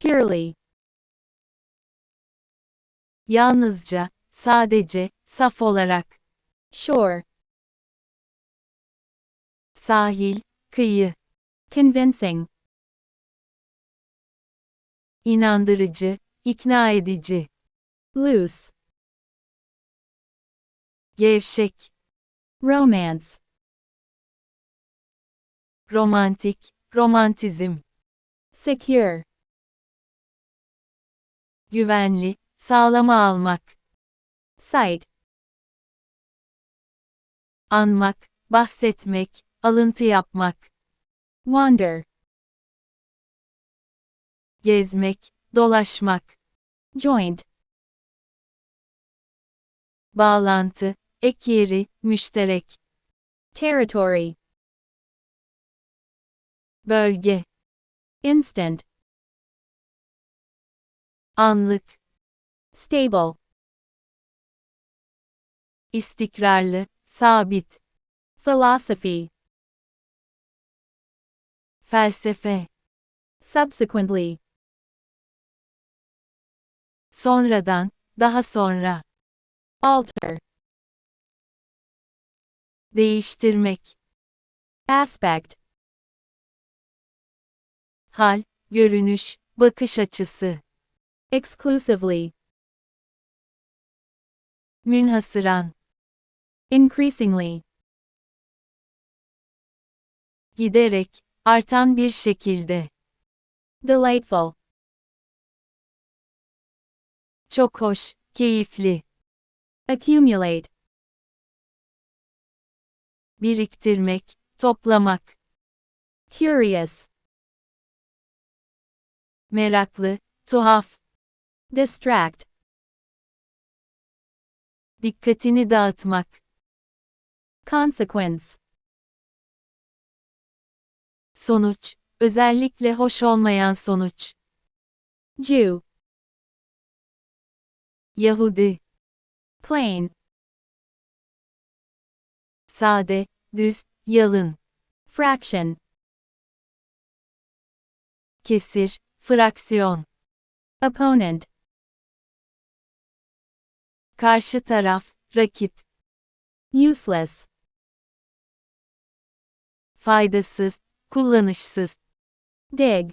purely, Yalnızca, sadece, saf olarak. sure, Sahil, kıyı. convincing, inandırıcı, ikna edici. loose, Gevşek, romance, romantik, romantizm. secure, Güvenli, sağlama almak. cite, Anmak, bahsetmek, alıntı yapmak. wander, Gezmek, dolaşmak. joint, Bağlantı, ek yeri, müşterek. territory, Bölge, instant, anlık, stable, istikrarlı, sabit. philosophy, Felsefe, subsequently, sonradan, daha sonra. alter, Değiştirmek, aspect, hal, görünüş, bakış açısı. Exclusively, Münhasıran, increasingly, giderek, artan bir şekilde. delightful, Çok hoş, keyifli. accumulate, Biriktirmek, toplamak. curious, Meraklı, tuhaf. Distract, Dikkatini dağıtmak. consequence, Sonuç, özellikle hoş olmayan sonuç. Jew, Yahudi, plain, sade, düz, yalın. fraction, Kesir, fraksiyon. opponent, Karşı taraf, rakip. useless, Faydasız, kullanışsız. dig,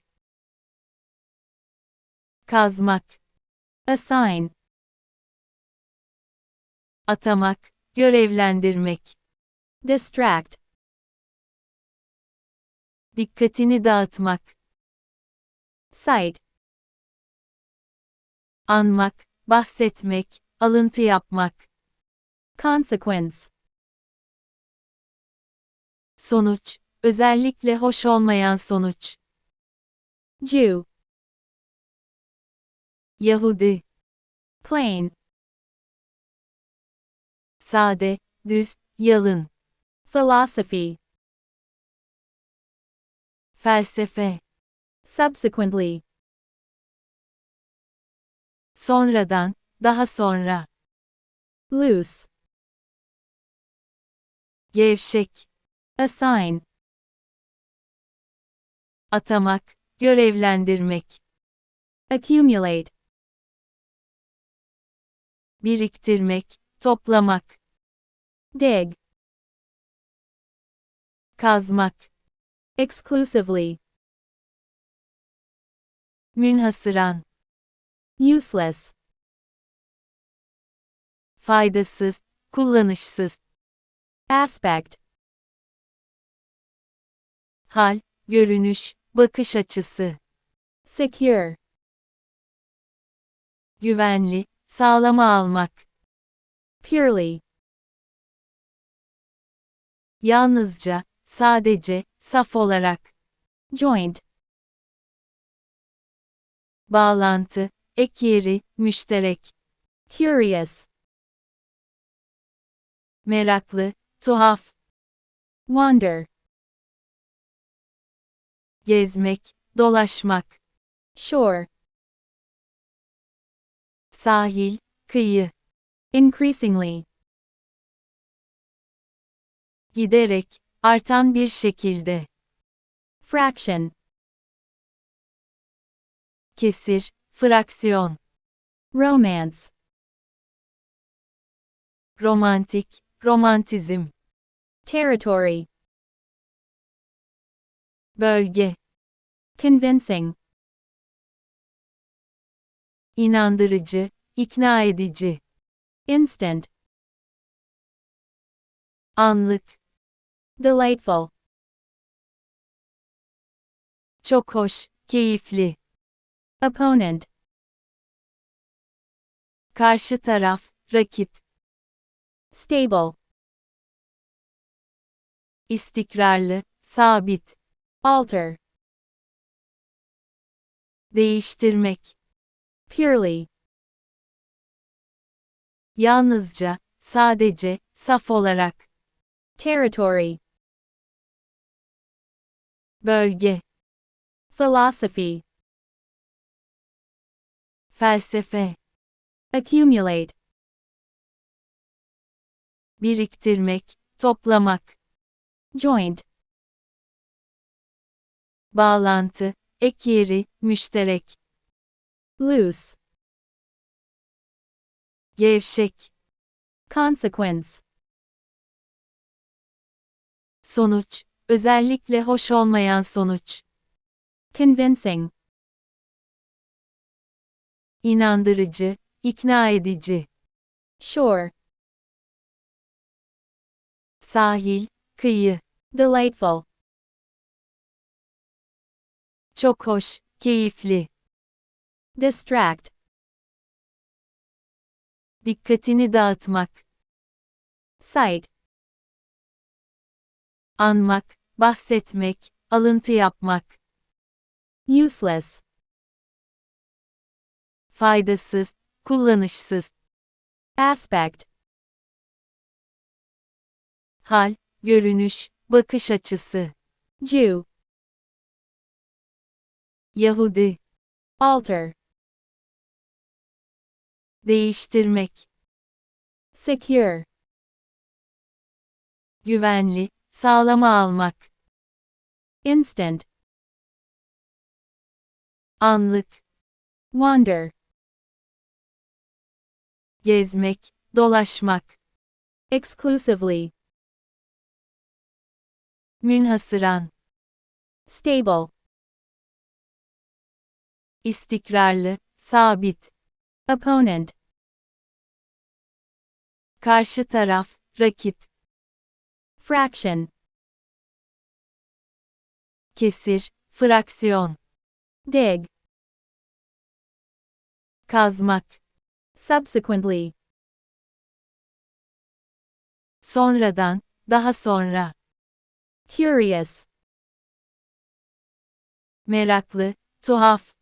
Kazmak, assign, atamak, görevlendirmek. distract, Dikkatini dağıtmak. cite, Anmak, bahsetmek, alıntı yapmak. consequence, Sonuç, özellikle hoş olmayan sonuç. Jew, Yahudi, plain, sade, düz, yalın. philosophy, Felsefe, subsequently, sonradan, daha sonra. loose, Gevşek, assign, atamak, görevlendirmek. accumulate, Biriktirmek, toplamak. dig, Kazmak, exclusively, münhasıran. useless, faydasız, kullanışsız. aspect, Hal, görünüş, bakış açısı. secure, Güvenli, sağlama almak. purely, Yalnızca, sadece, saf olarak. joint, Bağlantı, ek yeri, müşterek. curious, Meraklı, tuhaf. wander, Gezmek, dolaşmak. shore, Sahil, kıyı. increasingly, Giderek, artan bir şekilde. fraction, kesir, fraksiyon, romance, romantik, romantizm, territory, bölge, convincing, inandırıcı, ikna edici, instant, anlık, delightful, çok hoş, keyifli, opponent, karşı taraf, rakip, stable, istikrarlı, sabit, alter, değiştirmek, purely, yalnızca, sadece, saf olarak, territory, bölge, philosophy, felsefe, accumulate, biriktirmek, toplamak, joint, bağlantı, ek yeri, müşterek, loose, gevşek, consequence, sonuç, özellikle hoş olmayan sonuç, convincing, inandırıcı, ikna edici, shore, sahil, kıyı, delightful, çok hoş, keyifli, distract, dikkatini dağıtmak, cite, anmak, bahsetmek, alıntı yapmak, useless, faydasız, kullanışsız, aspect, hal, görünüş, bakış açısı, Jew, Yahudi, alter, değiştirmek, secure, güvenli, sağlama almak, instant, anlık, wander, gezmek, dolaşmak, exclusively, münhasıran, stable, istikrarlı, sabit, opponent, karşı taraf, rakip, fraction, kesir, fraksiyon, dig, kazmak, subsequently, sonradan, daha sonra, curious, meraklı, tuhaf,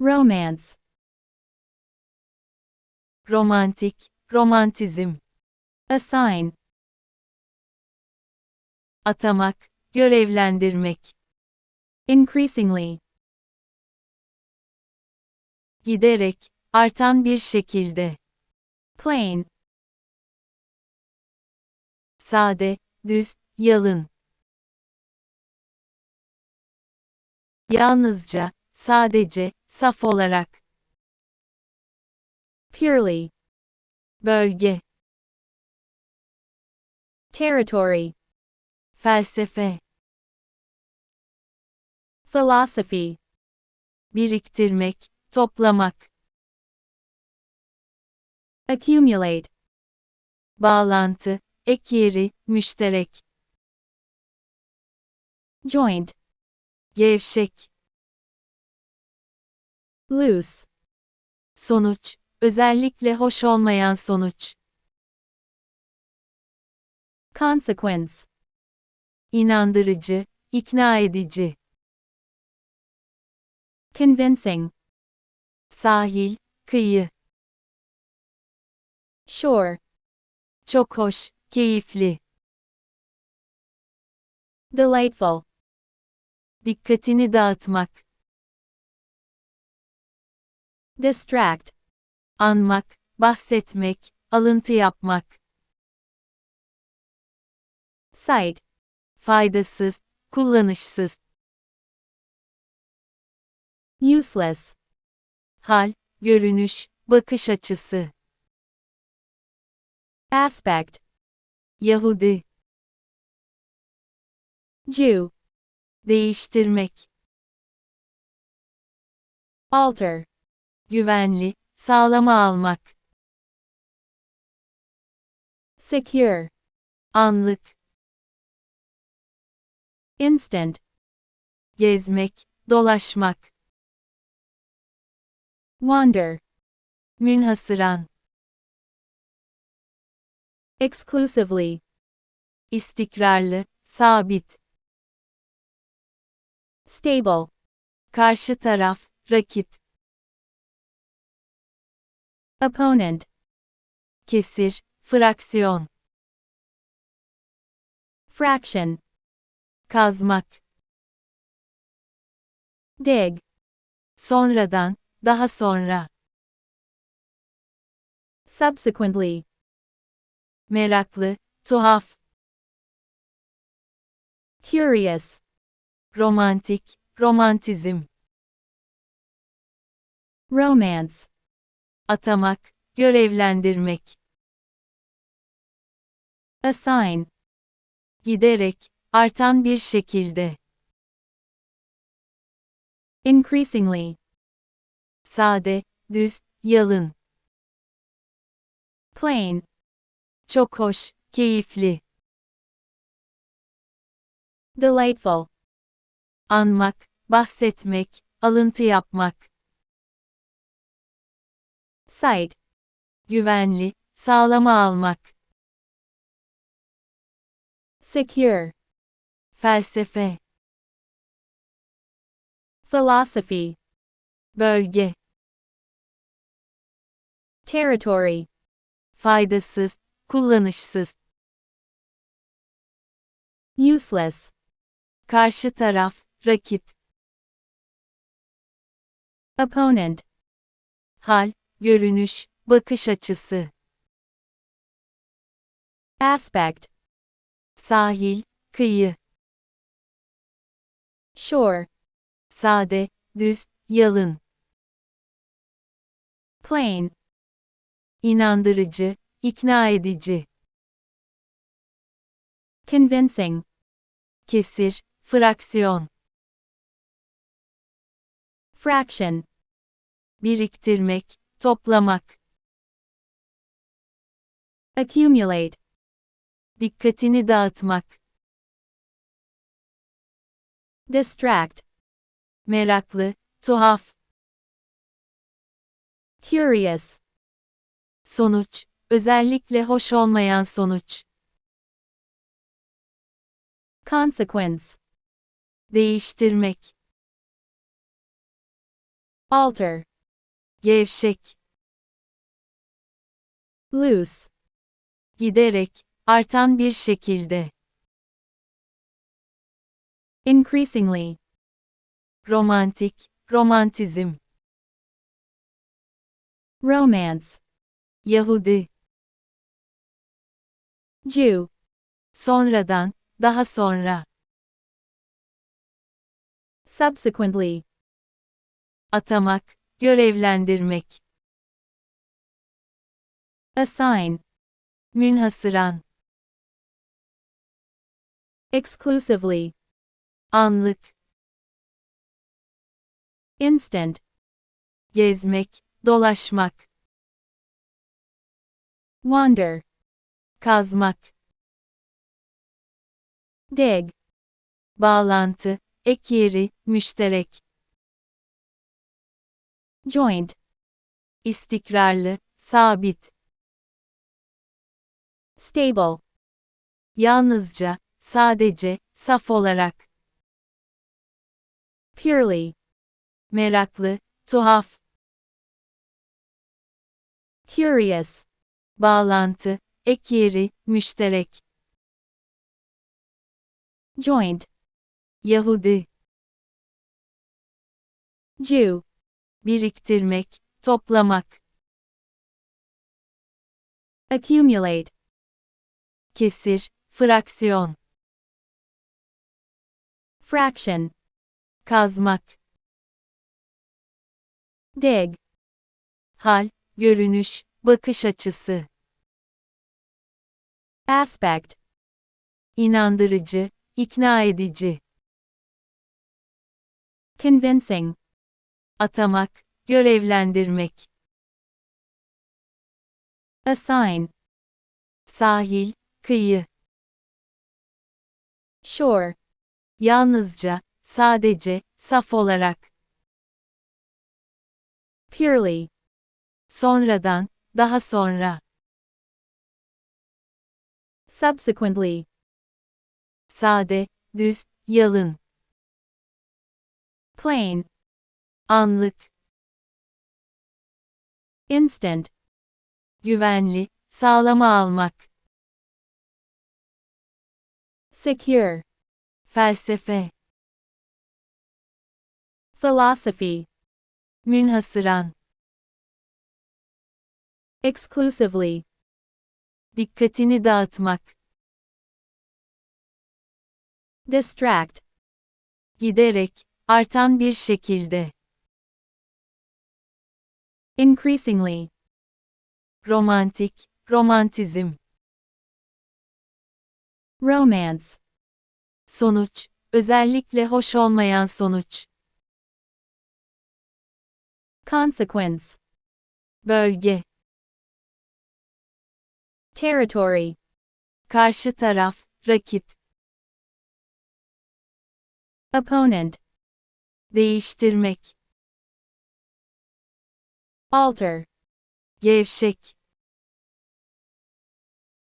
romance, romantik, romantizm, assign, atamak, görevlendirmek, increasingly, giderek, artan bir şekilde, plain, sade, düz, yalın. Yalnızca, sadece, saf olarak, purely, bölge, territory, felsefe, philosophy, biriktirmek, toplamak, accumulate, bağlantı, ek yeri, müşterek, joint, gevşek, loose, sonuç, özellikle hoş olmayan sonuç, consequence, inandırıcı, ikna edici, convincing, sahil, kıyı, shore, çok hoş, keyifli, delightful, dikkatini dağıtmak, distract, anmak, bahsetmek, alıntı yapmak, cite, faydasız, kullanışsız, useless, hal, görünüş, bakış açısı, aspect, Yahudi, Jew, değiştirmek, alter, güvenli, sağlama almak, secure, anlık, instant, gezmek, dolaşmak, wander, münhasıran, exclusively, istikrarlı, sabit, stable, karşı taraf, rakip, opponent, kesir, fraksiyon, fraction, kazmak, dig, sonradan, daha sonra, subsequently, meraklı, tuhaf, curious, romantik, romantizm, romance, atamak, görevlendirmek, assign, giderek, artan bir şekilde, increasingly, sade, düz, yalın, plain, çok hoş, keyifli, delightful, anmak, bahsetmek, alıntı yapmak, sight, güvenli, sağlama almak, secure, felsefe, philosophy, bölge, territory, faydasız, kullanışsız, useless, karşı taraf, rakip, opponent, hal, görünüş, bakış açısı, aspect, sahil, kıyı, shore, sade, düz, yalın, plain, inandırıcı, ikna edici, convincing, kesir, fraksiyon, fraction, biriktirmek, toplamak, accumulate, dikkatini dağıtmak, distract, meraklı, tuhaf, curious, sonuç, özellikle hoş olmayan sonuç, consequence, değiştirmek, alter, gevşek, loose, giderek, artan bir şekilde, increasingly, romantik, romantizm, romance, Yahudi, Jew, sonradan, daha sonra, subsequently, atamak, görevlendirmek, assign, münhasıran, exclusively, anlık, instant, gezmek, dolaşmak, wander, kazmak, dig, bağlantı, ek yeri, müşterek, joint, istikrarlı, sabit, stable, yalnızca, sadece, saf olarak, purely, meraklı, tuhaf, curious, bağlantı, ek yeri, müşterek, joint, Yahudi, Jew, biriktirmek, toplamak, accumulate, kesir, fraksiyon, fraction, kazmak, dig, hal, görünüş, bakış açısı, Aspect. inandırıcı, ikna edici, Convincing. Atamak, görevlendirmek, Assign. sahil, kıyı, Sure. yalnızca, sadece, saf olarak, Purely. sonradan, daha sonra, Subsequently. sade, düz, yalın, Plain. Anlık, Instant. güvenli, sağlama almak, Secure. felsefe, Philosophy. münhasıran, Exclusively. dikkatini dağıtmak, Distract. giderek, artan bir şekilde, Increasingly. romantik, romantizm, Romance. sonuç, özellikle hoş olmayan sonuç, Consequence. bölge, Territory. karşı taraf, rakip, Opponent. değiştirmek, Alter. gevşek,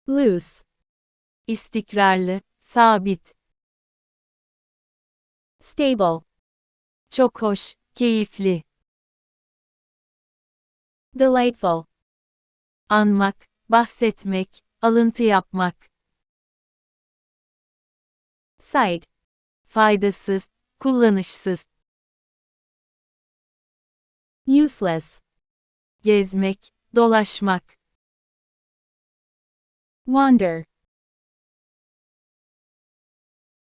Loose. istikrarlı, sabit, Stable. çok hoş, keyifli, Delightful. anmak, bahsetmek, alıntı yapmak, Sight. faydasız, kullanışsız, Useless. Gezmek, dolaşmak, Wander.